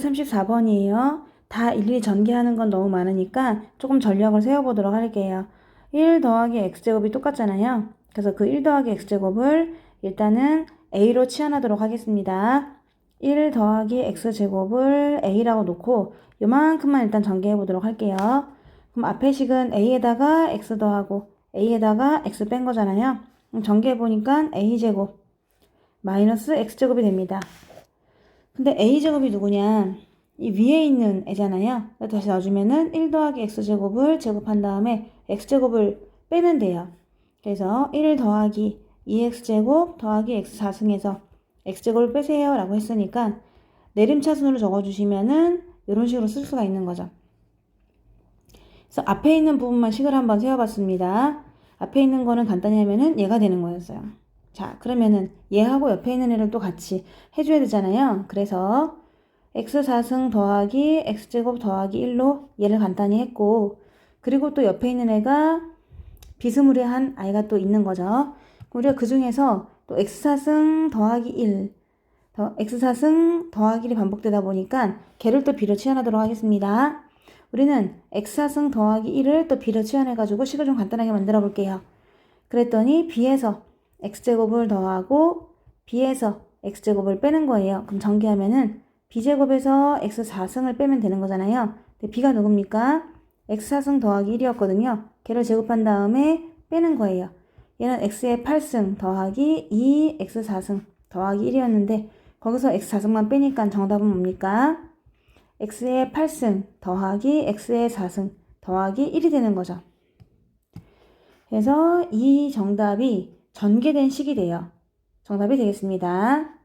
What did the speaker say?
34번이에요. 다 일일이 전개하는 건 너무 많으니까 조금 전략을 세워보도록 할게요. 1 더하기 x제곱이 똑같잖아요. 그래서 그 1 더하기 x제곱을 일단은 a로 치환하도록 하겠습니다. 1 더하기 x제곱을 a라고 놓고 요만큼만 일단 전개해 보도록 할게요. 그럼 앞에 식은 a에다가 x 더하고 a에다가 x 뺀 거잖아요. 전개해 보니까 a제곱 마이너스 x제곱이 됩니다. 근데 a제곱이 누구냐? 이 위에 있는 애잖아요. 다시 넣어주면은 1 더하기 x제곱을 제곱한 다음에 x제곱을 빼면 돼요. 그래서 1 더하기 2x제곱 더하기 x4승에서 x제곱을 빼세요 라고 했으니까 내림차순으로 적어주시면은 이런 식으로 쓸 수가 있는 거죠. 그래서 앞에 있는 부분만 식을 한번 세워봤습니다. 앞에 있는 거는 간단히 하면은 얘가 되는 거였어요. 자, 그러면은 얘하고 옆에 있는 애를 또 같이 해줘야 되잖아요. 그래서 x4승 더하기 x제곱 더하기 1로 얘를 간단히 했고 그리고 또 옆에 있는 애가 비스무리한 아이가 또 있는 거죠. 우리가 그 중에서 또 x4승 더하기 1 더 x4승 더하기 1이 반복되다 보니까 걔를 또 비로 치환하도록 하겠습니다. 우리는 x4승 더하기 1을 또 비로 치환해가지고 식을 좀 간단하게 만들어 볼게요. 그랬더니 b에서 x제곱을 더하고 b에서 x제곱을 빼는 거예요. 그럼 전개하면은 b제곱에서 x4승을 빼면 되는 거잖아요. 근데 b가 누굽니까? x4승 더하기 1이었거든요. 걔를 제곱한 다음에 빼는 거예요. 얘는 x의 8승 더하기 2x4승 더하기 1이었는데 거기서 x4승만 빼니까 정답은 뭡니까? x의 8승 더하기 x의 4승 더하기 1이 되는 거죠. 그래서 이 정답이 전개된 식이 돼요. 정답이 되겠습니다.